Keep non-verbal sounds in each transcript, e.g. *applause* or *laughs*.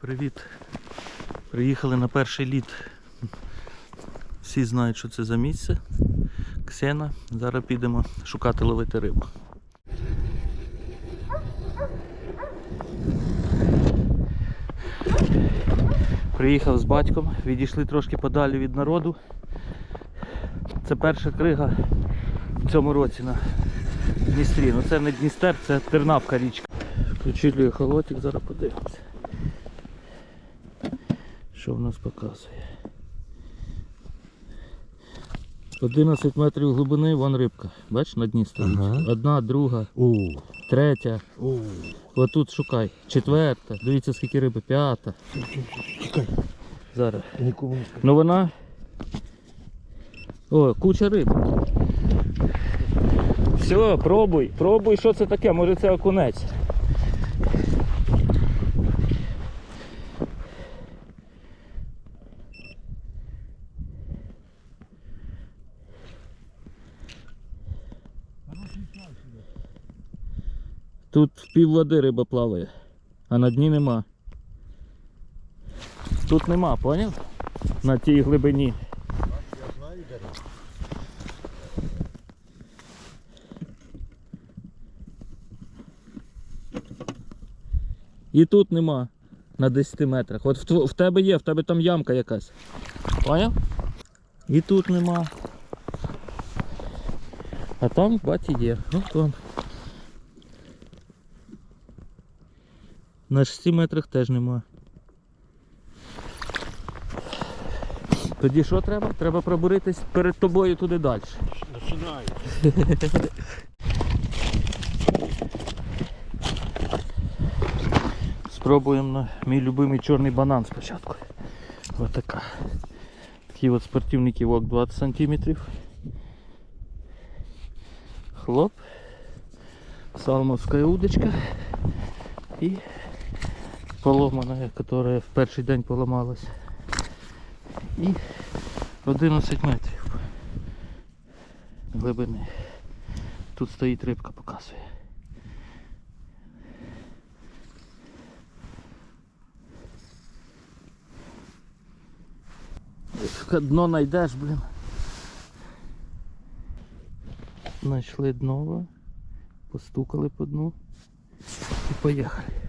Привіт. Приїхали на перший літ. Всі знають, що це за місце. Ксена. Зараз підемо шукати ловити рибу. Приїхав з батьком, відійшли трошки подалі від народу. Це перша крига в цьому році на Дністрі. Ну це не Дністер, це Тернавка річка. Включили холотик, зараз подивимося. Що в нас показує? 11 метрів глибини, вон рибка. Бачиш, на дні стоїть. Ага. Одна, друга, О, третя. о, Отут шукай. Четверта. Дивіться, скільки риби. П'ята. чекай, Зараз. нікому не скажу. Ну вона. О, куча риб. Все, пробуй, пробуй, що це таке, може це окунець. Тут пів води риба плаває, а на дні нема. Тут нема, поняв? На тій глибині. Я знаю, де. І тут нема на 10 метрах. От в, в тебе є, в тебе там ямка якась. Поняв? І тут нема. А там баті є. Ну там. На 6 метрах теж нема. Тоді що треба? Треба пробуритись перед тобою туди далі. Починаю. Спробуємо на мій любимий чорний банан спочатку. Ось така. Такий от спортивний ківок 20 см. Хлоп. Салмовська удочка. І поломана, яка в перший день поламалась. І 11 метрів глибини. Тут стоїть рибка, показує. Дно знайдеш, блін. Знайшли дно, постукали по дну і поїхали.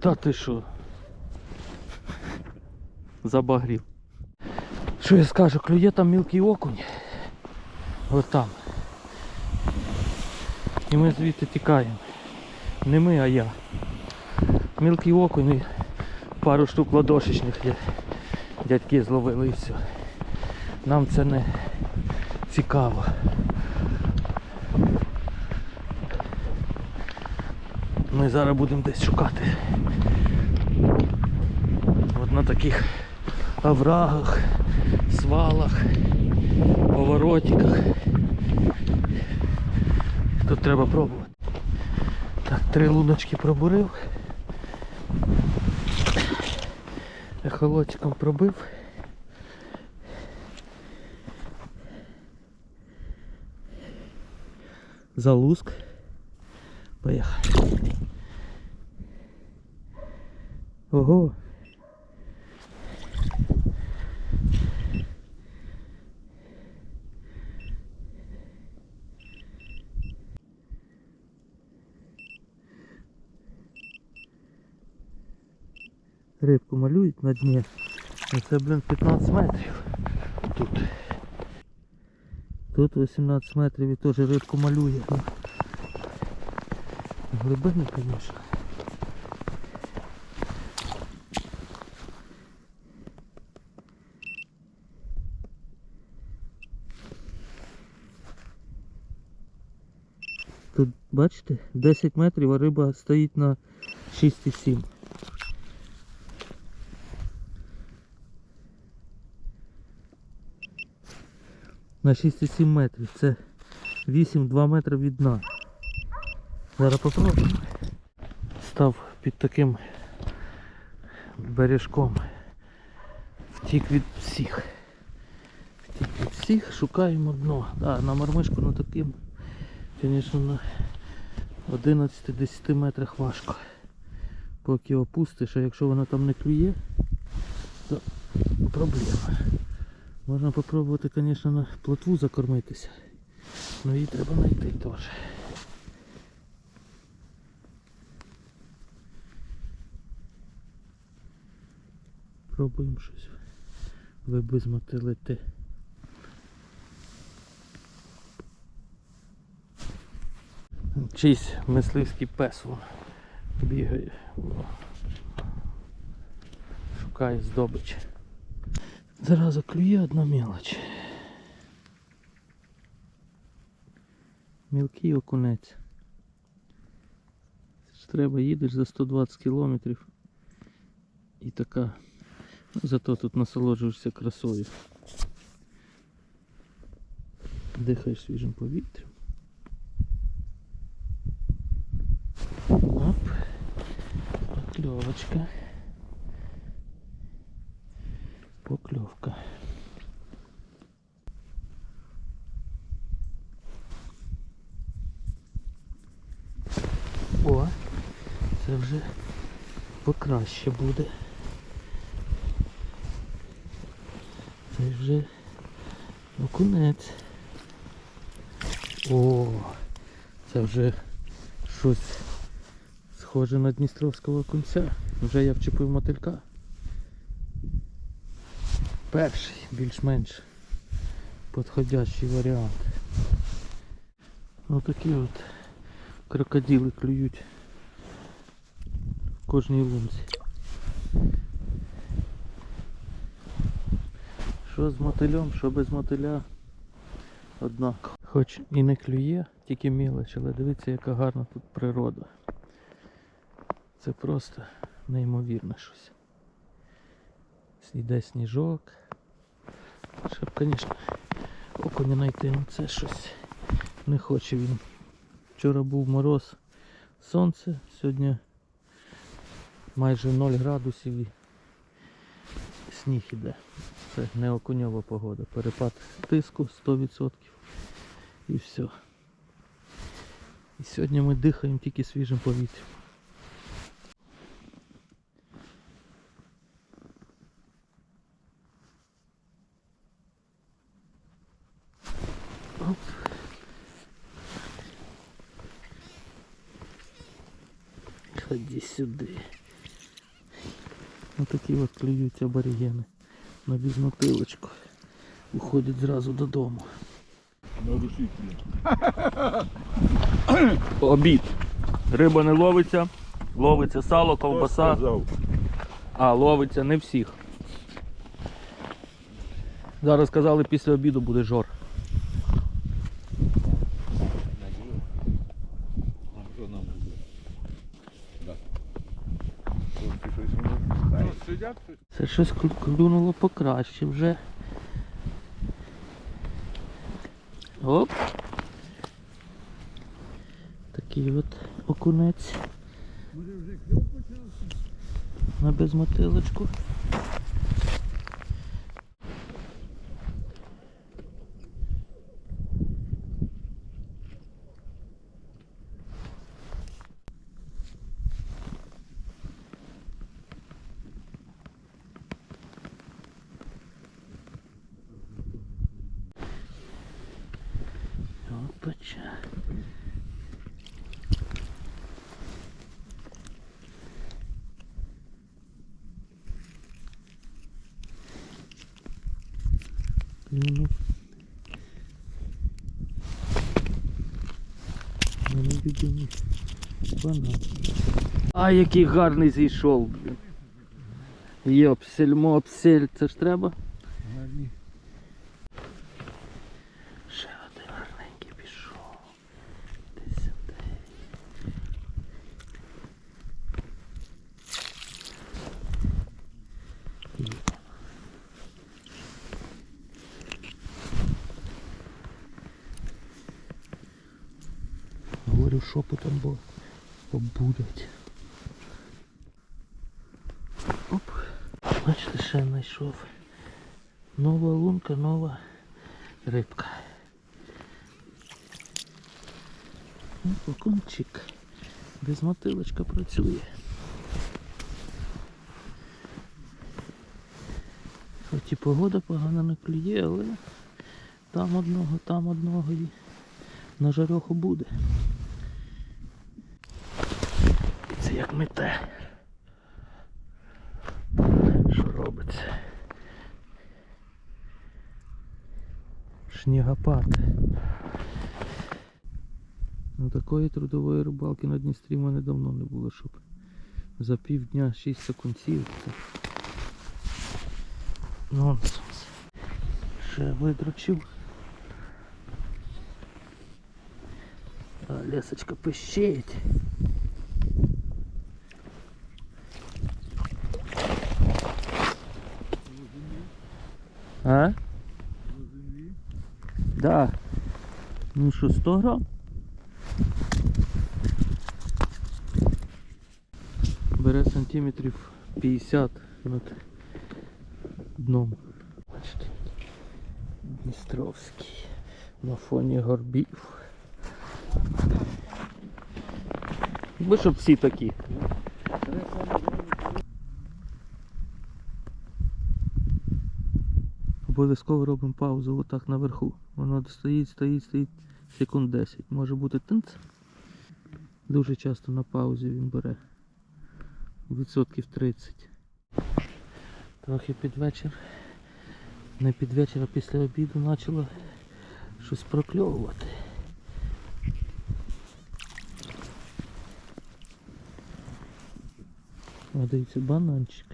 Та ти що? Забагрів. Що я скажу, клює там мілкий окунь. От там. І ми звідти тікаємо. Не ми, а я. Мілкий окунь і пару штук ладошечних. Дядьки зловили і все. Нам це не цікаво. Ми зараз будемо десь шукати. От на таких оврагах, свалах, поворотиках. Тут треба пробувати. Так, три луночки пробурив. Ехолотиком пробив. Залуск. Поїхали. Ого. Рибку малюють на дні. Ну Це, блін, 15 метрів. Тут. Тут 18 метрів і теж рибку малює. Ну, Глибини, звісно. Бачите, 10 метрів, а риба стоїть на 6,7. на 6,7 метрів. Це 8-2 метри від дна. Зараз попробуємо. Став під таким бережком. Втік від всіх. Втік від всіх, шукаємо дно. Да, на мармишку на таким, звісно, на 11-10 метрах важко. Поки опустиш, а якщо вона там не клює, то проблема. Можна попробувати, звісно, на плотву закормитися. Ну її треба знайти теж. Пробуємо щось вибизмотилити. Чийсь мисливський пес бігає. Шукає здобич. Зразу клює одна мелоч. Мілкий окунець. Треба їдеш за 120 кілометрів. І така. Ну, зато тут насолоджуєшся красою. Дихаєш свіжим повітрям. Оп. Покльовочка. Покльовка. О, це вже покраще буде. Це вже окунець. О, це вже щось схоже на Дністровського окунця. Вже я вчепив мотилька. Перший, більш-менш підходящий варіант. Отакі от крокодили клюють в кожній лунці. Що з мотилем, що без мотиля. Однаково. Хоч і не клює, тільки мілоч, але дивіться, яка гарна тут природа. Це просто неймовірне щось. Йде сніжок. Щоб, звісно, окуня знайти, ну це щось не хоче він. Вчора був мороз, сонце, сьогодні майже 0 градусів і сніг іде. Це не окуньова погода. Перепад тиску 100% і все. І сьогодні ми дихаємо тільки свіжим повітрям. Оп. Ходи сюди. Ось такі от клюють аборігени на бізнотилочку. Уходять зразу додому. *laughs* Обід. Риба не ловиться, ловиться сало, ковбаса. А, ловиться не всіх. Зараз сказали, після обіду буде жор. Це щось клюнуло покраще вже. Оп. Такий от окунець. На безмотилочку. Опача. Клюнув. Любимий банан. А який гарний зійшов, блін. Йопсель, мопсель, це ж треба? Ще один гарненький пішов. Десь сюди. Є. говорю шепотом, бо обудять. Оп. Бачите, ще знайшов. Нова лунка, нова рибка. Ну, окунчик. Без мотилочка працює. Хоч і погода погано не клює, але там одного, там одного і на жарьоху буде. І це як мете. Що робиться? Снігопад. Ну такої трудової рибалки на Дністрі в мене давно не було, щоб за півдня 6 секундів. Це нонсенс. Ще видручив. А лесочка пищить. А? Да. Ну що, 100 грам? Бере сантиметрів 50 над дном. Бачите, Дністровський на фоні горбів. Ви щоб всі такі. Обов'язково робимо паузу отак наверху. Воно стоїть, стоїть, стоїть секунд 10. Може бути тинц. Дуже часто на паузі він бере. Відсотків 30. Трохи під вечір. Не під вечір, а після обіду почало щось прокльовувати. Дивіться, бананчик.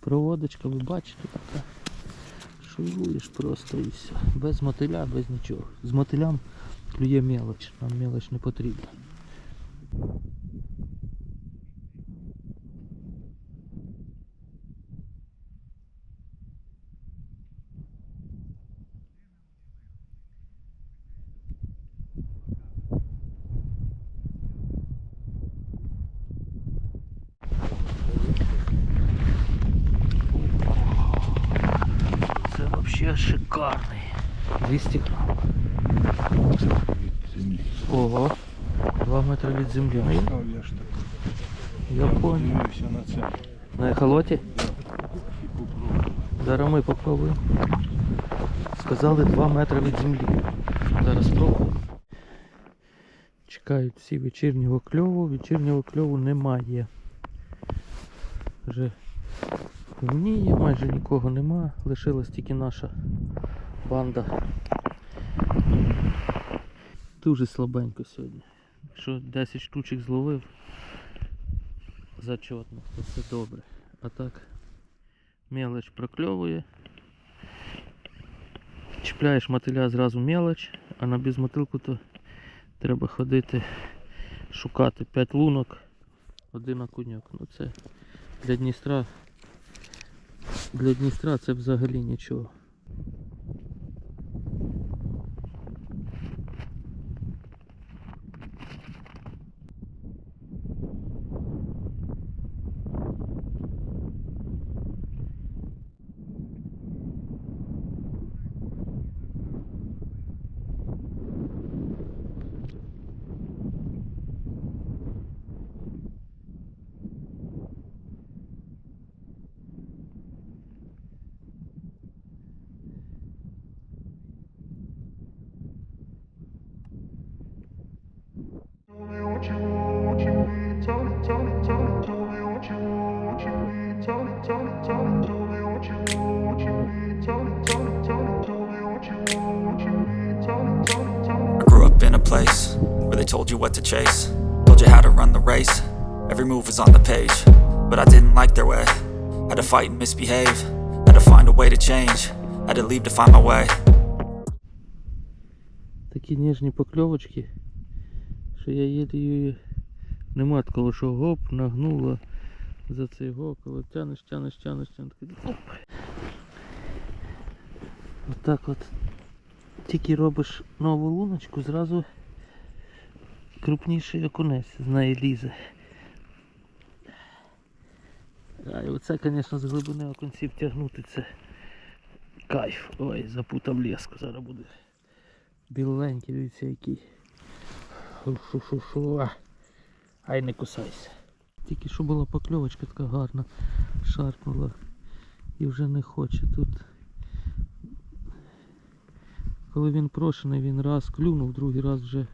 Проводочка, ви бачите, така. Шуруєш просто і все. Без мотиля, без нічого. З мотилям клює мелоч, нам мелоч не потрібна. Це взагалі шикарний. 200 грам. Ого. 2 метри від землі. Я- я. Я понял. На ехолоті? Зараз ми попробуємо. Сказали 2 метри від землі. Зараз спробуємо. Чекають всі вечірнього кльову. Вечірнього кльову немає. Вже темніє, майже нікого нема. Лишилась тільки наша банда. Дуже слабенько сьогодні. Якщо 10 штучок зловив, зачетно, то все добре. А так мелоч прокльовує. Чіпляєш мотиля зразу мелоч, а на безмотилку то треба ходити шукати 5 лунок, один окуньок. Ну це для Дністра. Для Дністра це взагалі нічого. Place where they told you what to chase, told you how to run the race. Every move was on the page, but I didn't like their way. Had to fight and misbehave, had to find a way to change, had to leave to find my way. Такі ніжні покльовочки, що я їду її нема такого, що гоп, нагнула за цей гок, коли тянеш, тянеш, тянеш, тянеш. Оп. Отак от. Тільки робиш нову луночку, зразу крупніший окунець з неї лізе. А і оце, звісно, з глибини окунців тягнути це кайф. Ой, запутав леску, зараз буде. Біленький, дивіться який. Фу-фу-фу-фу. Ай не кусайся. Тільки що була покльовочка така гарна, шарпнула і вже не хоче тут. Коли він прошений, він раз клюнув, другий раз вже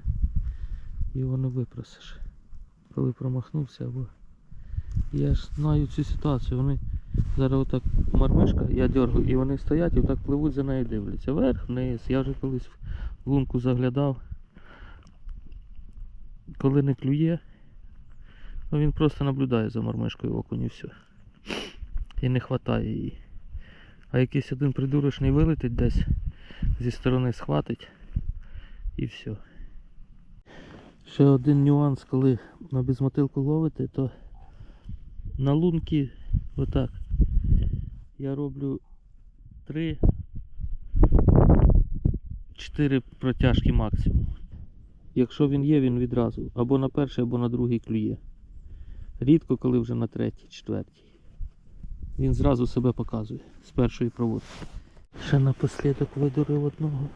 його не випросиш. Коли промахнувся або. Я ж знаю цю ситуацію. Вони зараз отак мармишка, я дергаю, і вони стоять і отак пливуть за нею дивляться. Вверх, вниз. Я вже колись в лунку заглядав. Коли не клює, ну він просто наблюдає за мармишкою окунь і все. І не хватає її. А якийсь один придурочний вилетить десь зі сторони схватить і все. Ще один нюанс, коли на безмотилку ловите, то на лунки отак. Я роблю 3 4 протяжки максимум. Якщо він є, він відразу або на перший, або на другий клює. Рідко, коли вже на третій, четвертій. Він зразу себе показує з першої проводки. Ще напослідок видурив одного.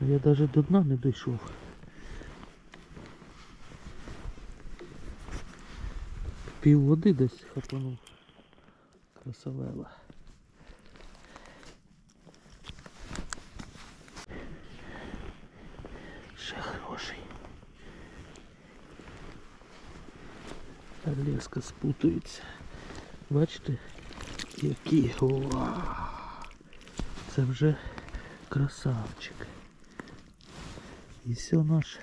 Я навіть до дна не дійшов. Пів води десь хапанув. Красавела. Ще хороший. Леска спутується. Бачите? Які. Вау! Це вже красавчик. І все наш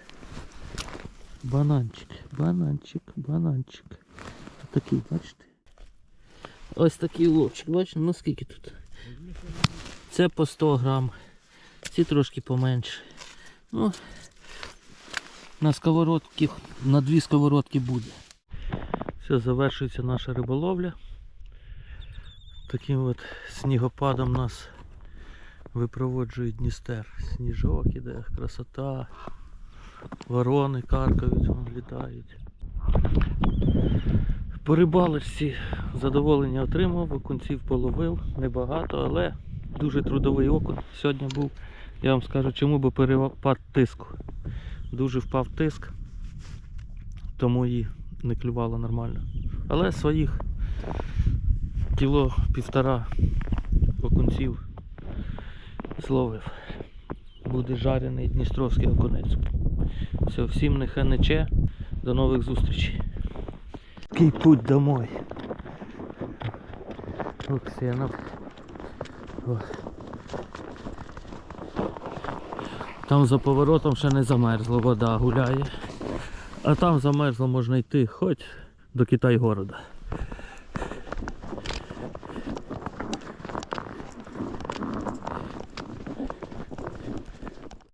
бананчик, бананчик, бананчик. Такий, бачите? Ось такий ловчик, бачите, ну скільки тут? Це по 100 грам, ці трошки поменше. Ну, на сковородки, на дві сковородки буде. Все, завершується наша риболовля. Таким от снігопадом нас випроводжує Дністер. Сніжок іде, красота. Ворони каркають, літають. По рибалочці задоволення отримав, окунців половив, небагато, але дуже трудовий окунь. Сьогодні був, я вам скажу чому, бо перепад тиску. Дуже впав тиск, тому і не клювало нормально. Але своїх кіло півтора окунців зловив. Буде жарений дністровський окунець. Все, всім нехай нече. До нових зустрічей. Такий путь домой. Оксенов. О. Там за поворотом ще не замерзло, вода гуляє. А там замерзло можна йти хоч до Китай города.